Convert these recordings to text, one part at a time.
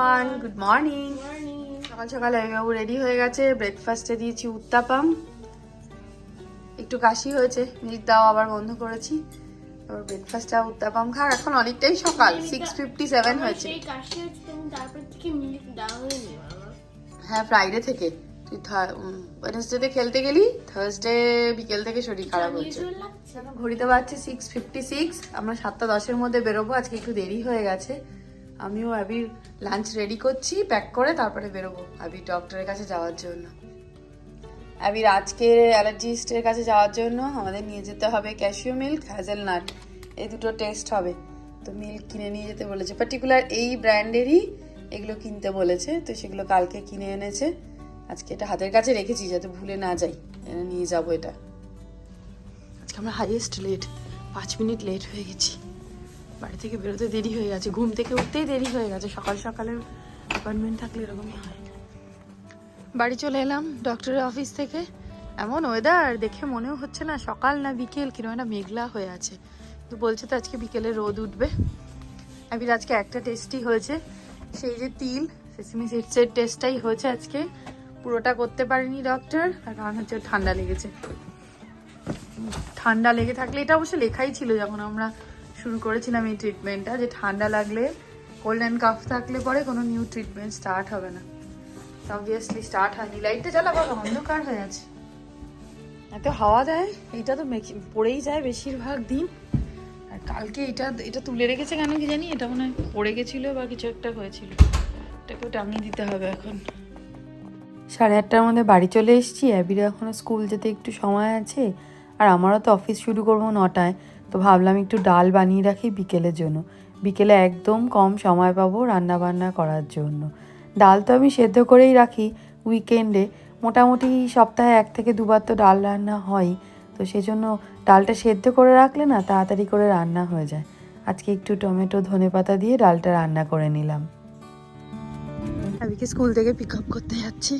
Everyone good morning সকাল সকাল বাবু ready হয়ে গেছে। ব্রেকফাস্টে দিয়েছি উত্তাপাম। একটু কাশি হয়েছে। মিল্ক দাও আবার বন্ধ করেছি। এবার ব্রেকফাস্টটা উত্তাপাম খাক এখন অনেকটাই সকাল। সিক্স ফিফটি সেভেন হয়েছে। হ্যাঁ ফ্রাইডে থেকে। তুই ওয়েনেসডেতে খেলতে গেলি থার্সডে বিকেল থেকে শরীর খারাপ হচ্ছে ঘড়িতে বাজছে সিক্স ফিফটি সিক্স আমরা সাতটা দশের মধ্যে বেরোবো। আজকে একটু দেরি হয়ে গেছে। আমিও অ্যাবির লাঞ্চ রেডি করছি প্যাক করে তারপরে বেরোবো। আবির ডক্টরের কাছে যাওয়ার জন্য। আবির আজকে অ্যালার্জিস্টের কাছে যাওয়ার জন্য আমাদের নিয়ে যেতে হবে ক্যাশিউ মিল্ক হ্যাজেলনাট এই দুটো টেস্ট হবে। তো মিল্ক কিনে নিয়ে যেতে বলেছে। পার্টিকুলার এই ব্র্যান্ডেরই এগুলো কিনতে বলেছে, তো সেগুলো কালকে কিনে এনেছে। আজকে এটা হাতের কাছে রেখেছি, যাতে ভুলে না যাই। নিয়ে যাব এটা। আজকে আমরা হাইয়েস্ট লেট পাঁচ মিনিট লেট হয়ে গেছি। বাড়ি থেকে বেরোতে দেরি হয়ে গেছে, ঘুম থেকে উঠতেই দেরি হয়ে গেছে, সকাল সকালের অ্যাপয়েন্টমেন্ট থাকলে এরকমই হয়। বাড়ি চলে এলাম ডক্টরের অফিস থেকে। এমন ওয়েদার দেখে মনেও হচ্ছে না সকাল না বিকেল কীরকম একটা মেঘলা হয়ে আছে। তো বলছে তো আজকে বিকেলে রোদ উঠবে। আবির আজকে একটা টেস্টই হয়েছে, সেই যে তিল সেসিমি সিডসের টেস্টটাই হয়েছে আজকে। পুরোটা করতে পারিনি ডক্টর তার কারণ হচ্ছে ঠান্ডা লেগেছে। ঠান্ডা লেগে থাকলে এটা অবশ্য লেখাই ছিল যখন আমরা শুরু করেছিলাম এই ট্রিটমেন্টটা যে ঠান্ডা লাগলে কোল্ড অ্যান্ড কাফ থাকলে পরে কোনো নিউ ট্রিটমেন্ট স্টার্ট হবে না। অবভিয়াসলি স্টার্ট হয়নি। লাইটটা জ্বালা, বাবা, অন্ধকার হয়ে আছে। এত হাওয়া দেয় এটা তো পড়েই যায় বেশিরভাগ দিন। আর কালকে এটা এটা তুলে রেখেছে কেন কি জানি, এটা মনে হয় পড়ে গেছিল বা কিছু একটা হয়েছিল। এটাকেও টাঙিয়ে দিতে হবে এখন। সাড়ে আটটার মধ্যে বাড়ি চলে এসেছি। অ্যাবির এখনও স্কুল যেতে একটু সময় আছে। আর আমারও তো অফিস শুরু করব নটায়। তো ভাবলাম একটু ডাল বানিয়ে রাখি বিকেলের জন্য। বিকেলে একদম কম সময় পাবো রান্না বান্না করার জন্য। ডাল তো আমি সেদ্ধ করেই রাখি উইকেন্ডে। মোটামুটি সপ্তাহে এক থেকে দুবার তো ডাল রান্না হয় তো সেজন্য ডালটা সেদ্ধ করে রাখলে না তাড়াতাড়ি করে রান্না হয়ে যায়। আজকে একটু টমেটো, ধনে পাতা দিয়ে ডালটা রান্না করে নিলাম। আবিকে স্কুল থেকে পিক আপ করতে যাচ্ছি?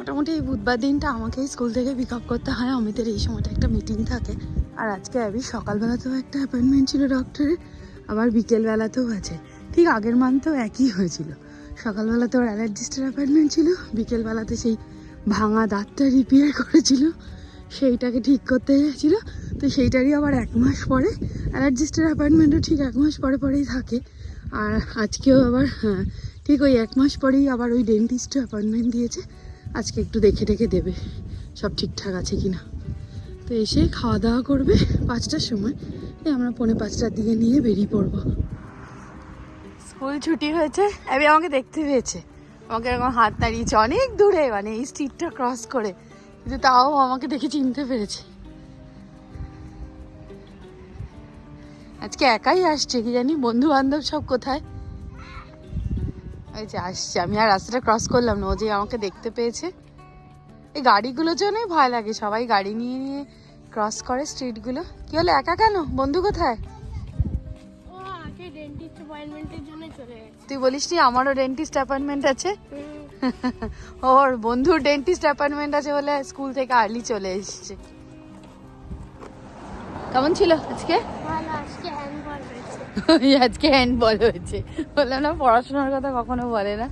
মোটামুটি বুধবার দিনটা আমাকেই স্কুল থেকে পিক আপ করতে হয়। অমিতের এই সময়টা একটা মিটিং থাকে। আর আজকে অ্যাবি সকালবেলাতেও একটা অ্যাপয়েন্টমেন্ট ছিল ডক্টরের আবার বিকেলবেলাতেও আছে। ঠিক আগের মান্থেও একই হয়েছিল। সকালবেলাতে ওর অ্যালার্জিস্টের অ্যাপয়েন্টমেন্ট ছিল, বিকেলবেলাতে সেই ভাঙা দাঁতটা রিপেয়ার করেছিল। সেইটাকে ঠিক করতে গেছিল তো সেইটারই আবার এক মাস পরে অ্যালার্জিস্টের অ্যাপয়েন্টমেন্টও ঠিক এক মাস পরে পরেই থাকে। আর আজকেও আবার হ্যাঁ ঠিক ওই এক মাস পরেই আবার ওই ডেন্টিস্টে অ্যাপয়েন্টমেন্ট দিয়েছে। আজকে একটু দেখে দেখে দেবে সব ঠিকঠাক আছে কি না তো এসে খাওয়া দাওয়া করবে পাঁচটার সময়। আমরা পৌনে পাঁচটার দিকে নিয়ে বেরিয়ে পড়ব। স্কুল ছুটি হয়েছে আমি আমাকে দেখতে পেয়েছে। আমাকে এরকম হাত নাড়িয়েছে অনেক দূরে মানে এই স্ট্রিটটা ক্রস করে। কিন্তু তাও আমাকে দেখে চিনতে পেরেছে। আজকে একাই আসছে, কি জানি বন্ধু বান্ধব সব কোথায়। এই যে আসছে। আমি আর রাস্তাটা ক্রস করলাম না ও যে আমাকে দেখতে পেয়েছে। এই গাড়িগুলোর জন্যই ভয় লাগে সবাই গাড়ি নিয়ে নিয়ে ক্রস করে স্ট্রিটগুলো কি হলো একা কেন? বন্ধু কোথায়? তুই বলিস নি আমারও ডেন্টিস্ট অ্যাপয়েন্টমেন্ট আছে। ওর বন্ধুর ডেন্টিস্ট অ্যাপয়েন্টমেন্ট আছে বলে স্কুল থেকে আর্লি চলে এসেছে। কেমন ছিল আজকে? ভালো। আজকে আজকে হ্যান্ডবল হয়েছে। বললাম না পড়াশোনার কথা কখনো বলে না।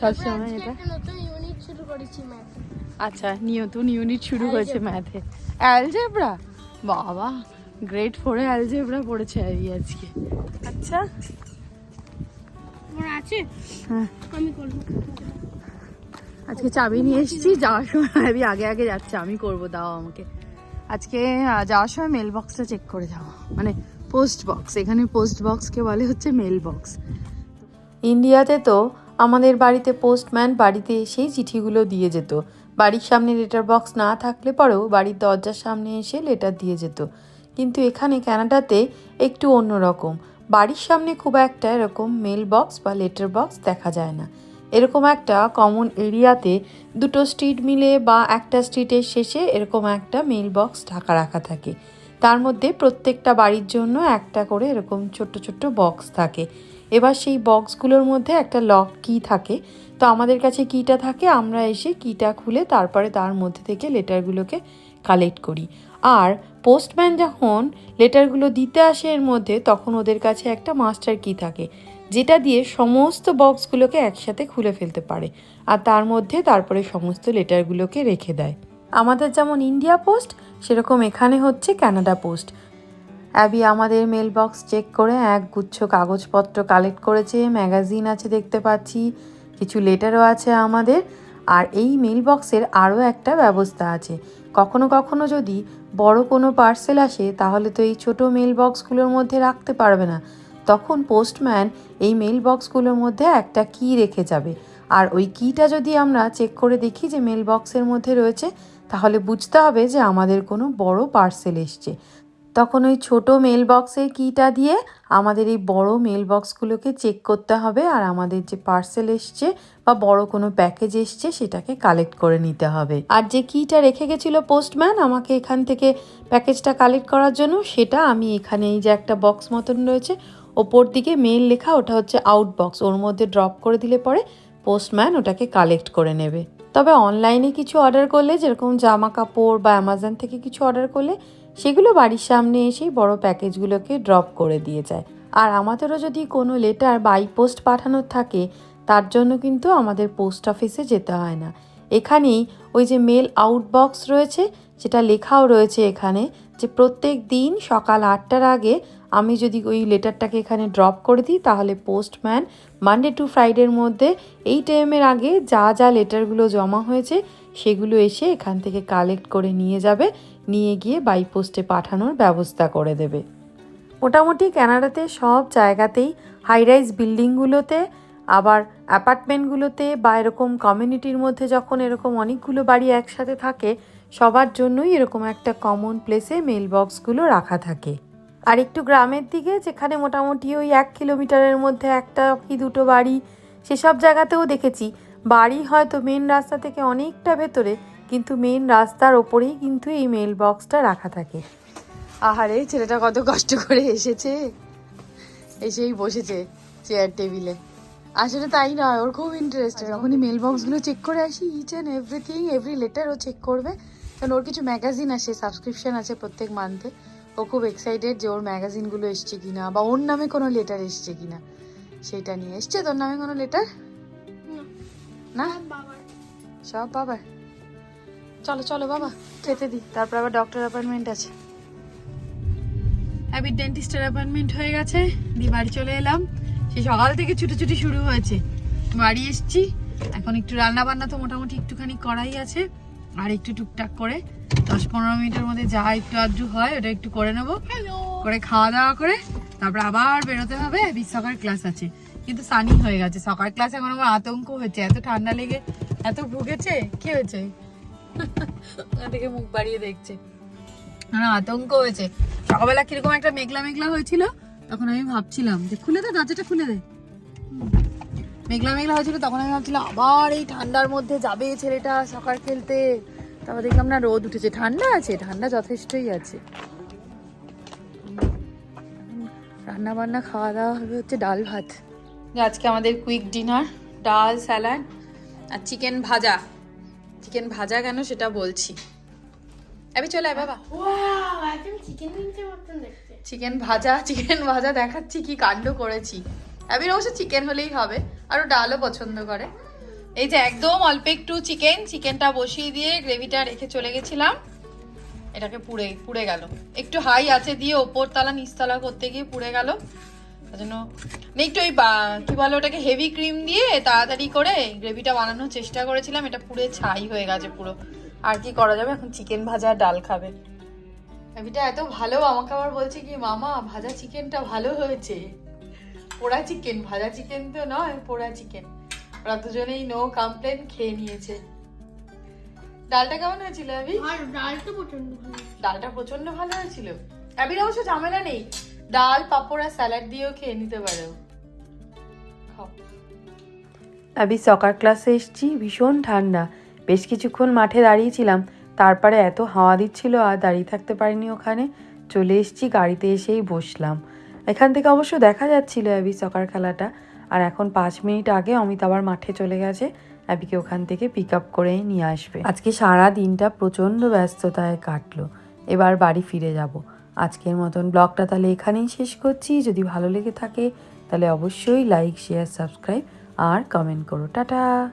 সবসময় এটা। নতুন ইউনিট শুরু করেছি ম্যাথ আচ্ছা নতুন ইউনিট শুরু হয়েছে ম্যাথে অ্যালজেব্রা বাবা গ্রেড ফোরে অ্যালজেব্রা পড়েছে আর আজকে। আচ্ছা। আছে? হ্যাঁ। আমি করব। আজকে চাবি নিয়ে এসেছি যাওয়ার সময় আমি আগে আগে যাচ্ছে আমি করব দাও আমাকে। আজকে যাওয়ার সময় মেল বক্সটা চেক করে যাওয়া মানে পোস্ট বক্স। এখানে পোস্ট বক্সকে বলে হচ্ছে মেল বক্স। ইন্ডিয়াতে তো আমাদের বাড়িতে পোস্টম্যান বাড়িতে এসেই চিঠিগুলো দিয়ে যেত। বাড়ির সামনে লেটার বক্স না থাকলে পরেও বাড়ির দরজার সামনে এসে লেটার দিয়ে যেত। কিন্তু এখানে ক্যানাডাতে একটু অন্যরকম বাড়ির সামনে খুব একটা এরকম মেল বক্স বা লেটার বক্স দেখা যায় না। এরকম একটা কমন এরিয়াতে দুটো স্ট্রিট মিলে বা একটা স্ট্রিটের শেষে এরকম একটা মেল বক্স ঢাকা রাখা থাকে। তার মধ্যে প্রত্যেকটা বাড়ির জন্য একটা করে এরকম ছোট্ট ছোট্ট বক্স থাকে। এবার সেই বক্সগুলোর মধ্যে একটা লক কি থাকে। তো আমাদের কাছে কিটা থাকে, আমরা এসে কিটা খুলে তারপরে তার মধ্যে থেকে লেটারগুলোকে কালেক্ট করি। আর পোস্টম্যান যখন লেটারগুলো দিতে আসে এর মধ্যে, তখন ওদের কাছে একটা মাস্টার কি থাকে, যেটা দিয়ে সমস্ত বক্সগুলোকে একসাথে খুলে ফেলতে পারে। আর তার মধ্যে তারপরে সমস্ত লেটারগুলোকে রেখে দেয়। আমাদের যেমন ইন্ডিয়া পোস্ট, সেরকম এখানে হচ্ছে ক্যানাডা পোস্ট। অ্যাবি, আমাদের মেল বক্স চেক করে এক গুচ্ছ কাগজপত্র কালেক্ট করেছে ম্যাগাজিন আছে দেখতে পাচ্ছি, কিছু লেটারও আছে আমাদের, আর এই মেল বক্সের আরও একটা ব্যবস্থা আছে। কখনো কখনো যদি বড় কোনো পার্সেল আসে, তাহলে তো এই ছোট মেল বক্সগুলোর মধ্যে রাখতে পারবে না। তখন পোস্টম্যান এই মেল বক্সগুলোর মধ্যে একটা কি রেখে যাবে। আর ওই কিটা যদি আমরা চেক করে দেখি যে মেল বক্সের মধ্যে রয়েছে, তাহলে বুঝতে হবে যে আমাদের কোনো বড় পার্সেল এসছে। তখন ওই ছোট মেল বক্সের কিটা দিয়ে আমাদের এই বড় মেল বক্সগুলোকে চেক করতে হবে আর আমাদের যে পার্সেল এসছে বা বড় কোনো প্যাকেজ এসছে সেটাকে কালেক্ট করে নিতে হবে। আর যে কিটা রেখে গেছিল পোস্টম্যান আমাকে এখান থেকে প্যাকেজটা কালেক্ট করার জন্য, সেটা আমি এখানে এই যে একটা বক্স মতন রয়েছে, ওপর দিকে মেল লেখা, ওটা হচ্ছে আউট বক্স ওর মধ্যে ড্রপ করে দিলে পরে পোস্টম্যান ওটাকে কালেক্ট করে নেবে। তবে অনলাইনে কিছু অর্ডার করলে, যেরকম জামা কাপড় বা অ্যামাজন থেকে কিছু অর্ডার করলে, সেগুলো বাড়ির সামনে এসেই বড় প্যাকেজগুলোকে ড্রপ করে দিয়ে যায়। আর আমাদেরও যদি কোনো লেটার বাই পোস্ট পাঠানোর থাকে, তার জন্য কিন্তু আমাদের পোস্ট অফিসে যেতে হয় না। এখানেই ওই যে মেল আউট বক্স রয়েছে, যেটা লেখাও রয়েছে এখানে, যে প্রত্যেক দিন সকাল আটটার আগে আমি যদি ওই লেটারটাকে এখানে ড্রপ করে দিই, তাহলে পোস্টম্যান মানডে টু ফ্রাইডের মধ্যে এই টাইমের আগে যা যা লেটারগুলো জমা হয়েছে, সেগুলো এসে এখান থেকে কালেক্ট করে নিয়ে যাবে, নিয়ে গিয়ে বাই পোস্টে পাঠানোর ব্যবস্থা করে দেবে। মোটামুটি কানাডাতে সব জায়গাতেই হাই রাইজ বিল্ডিংগুলোতে আবার অ্যাপার্টমেন্টগুলোতে বা এরকম কমিউনিটির মধ্যে যখন এরকম অনেকগুলো বাড়ি একসাথে থাকে, সবার জন্যই এরকম একটা কমন প্লেসে মেল বক্সগুলো রাখা থাকে। আর একটু গ্রামের দিকে, যেখানে মোটামুটি ওই এক কিলোমিটারের মধ্যে একটা কি দুটো বাড়ি, সেসব জায়গাতেও দেখেছি। বাড়ি হয়তো মেন রাস্তা থেকে অনেকটা ভেতরে, কিন্তু মেন রাস্তার ওপরেই কিন্তু এই মেল বক্সটা রাখা থাকে। আহারে, ছেলেটা কত কষ্ট করে এসেছে। এসেই বসেছে চেয়ার টেবিলে আসলে তাই নয়, ওর খুব ইন্টারেস্ট যখনই মেল বক্সগুলো চেক করে আসি each and everything every letter O check করবে। কারণ ওর কিছু ম্যাগাজিন আসে সাবস্ক্রিপশন আছে প্রত্যেক মান্থে ও খুব এক্সাইটেড যে ওর ম্যাগাজিনগুলো এসছে কিনা বা ওর নামে কোনো লেটার এসছে কিনা সেটা নিয়ে। এসছে তোর নামে কোনো লেটার না। সব বাবার। চলো চলো বাবা খেতে দি। তারপর আবার ডক্টর অ্যাপয়েন্টমেন্ট আছে। হ্যাবিট ডেন্টিস্টের অ্যাপয়েন্টমেন্ট হয়ে গেছে। দিয়ে বাড়ি চলে এলাম। সেই সকাল থেকে ছুটোছুটি শুরু হয়েছে। বাড়ি এসছি। এখন একটু রান্না বান্না তো মোটামুটি একটুখানি করাই আছে। আর একটু টুকটাক করে দশ পনেরো মিনিটের মধ্যে যা একটু আধটু হয় ওটা একটু করে নেব। করে খাওয়া দাওয়া করে তারপরে আবার বেরোতে হবে। বিশ সকার ক্লাস আছে। কিন্তু সানি হয়ে গেছে। সকাল ক্লাস এখন আমার আতঙ্ক হয়েছে। এত ঠান্ডা লেগে এত ভুগেছে কি হয়েছে? থেকে মুখ বাড়িয়ে দেখছে। আমার আতঙ্ক হয়েছে। সকালবেলা কীরকম একটা মেঘলা মেঘলা হয়েছিল তখন আমি ভাবছিলাম যে খুলে দে দরজাটা খুলে দে। মেঘলা মেঘলা হয়েছিল তখন আমি ভাবছিলাম আবার এই ঠান্ডার মধ্যে যাবে ছেলেটা সকাল খেলতে। তারপর দেখলাম না রোদ উঠেছে। ঠান্ডা আছে ঠান্ডা যথেষ্টই আছে। রান্না বান্না খাওয়া দাওয়া হবে হচ্ছে ডাল ভাত। আজকে আমাদের কুইক ডিনার ডাল স্যালাড আর চিকেন ভাজা। চিকেন ভাজা কেন সেটা বলছি। আমি চলে আয় বাবা। চিকেন ভাজা চিকেন ভাজা দেখাচ্ছি কি কাণ্ড করেছি। আবির অবশ্য চিকেন হলেই হবে আর ও ডালও পছন্দ করে। এই যে একদম অল্প একটু চিকেন, চিকেনটা বসিয়ে দিয়ে গ্রেভিটা রেখে চলে গেছিলাম। এটাকে পুড়ে পুড়ে গেল। একটু হাই আছে দিয়ে ওপর তলা নিচতলা করতে গিয়ে পুড়ে গেল। জন্য একটু ওই কি বলো ওটাকে হেভি ক্রিম দিয়ে তাড়াতাড়ি করে গ্রেভিটা বানানোর চেষ্টা করেছিলাম। এটা পুড়ে ছাই হয়ে গেছে পুরো। আর কি করা যাবে? এখন চিকেন ভাজা ডাল খাবে। গ্রেভিটা এত ভালো, আমাকে আবার বলছে কি, মামা, ভাজা চিকেনটা ভালো হয়েছে। পোড়া চিকেন, ভাজা চিকেন তো নয়, পোড়া চিকেন। ওরা দুজনেই নো কমপ্লেন খেয়ে নিয়েছে। ডালটা কেমন হয়েছিল আবি? আর ডাল তো প্রচণ্ড ভালো ডালটা প্রচণ্ড ভালো হয়েছিল। আবির অবশ্য ঝামেলা নেই। ডাল পাপড় আর স্যালাড দিয়েও খেয়ে নিতে পারো। আমি সকার ক্লাসে এসেছি ভীষণ ঠান্ডা। বেশ কিছুক্ষণ মাঠে দাঁড়িয়েছিলাম। তারপরে এত হাওয়া দিচ্ছিল আর দাঁড়িয়ে থাকতে পারিনি ওখানে। চলে এসেছি গাড়িতে এসেই বসলাম। এখান থেকে অবশ্য দেখা যাচ্ছিল অ্যাবি সকার খেলাটা আর এখন পাঁচ মিনিট আগে অমিত আবার মাঠে চলে গেছে। অ্যাবিকে ওখান থেকে পিক আপ করে নিয়ে আসবে। আজকে সারা দিনটা প্রচণ্ড ব্যস্ততায় কাটলো। এবার বাড়ি ফিরে যাব। আজকের মতন ব্লগটা তাহলে এখানেই শেষ করছি। যদি ভালো লেগে থাকে, তাহলে অবশ্যই লাইক শেয়ার সাবস্ক্রাইব আর কমেন্ট করো। টাটা!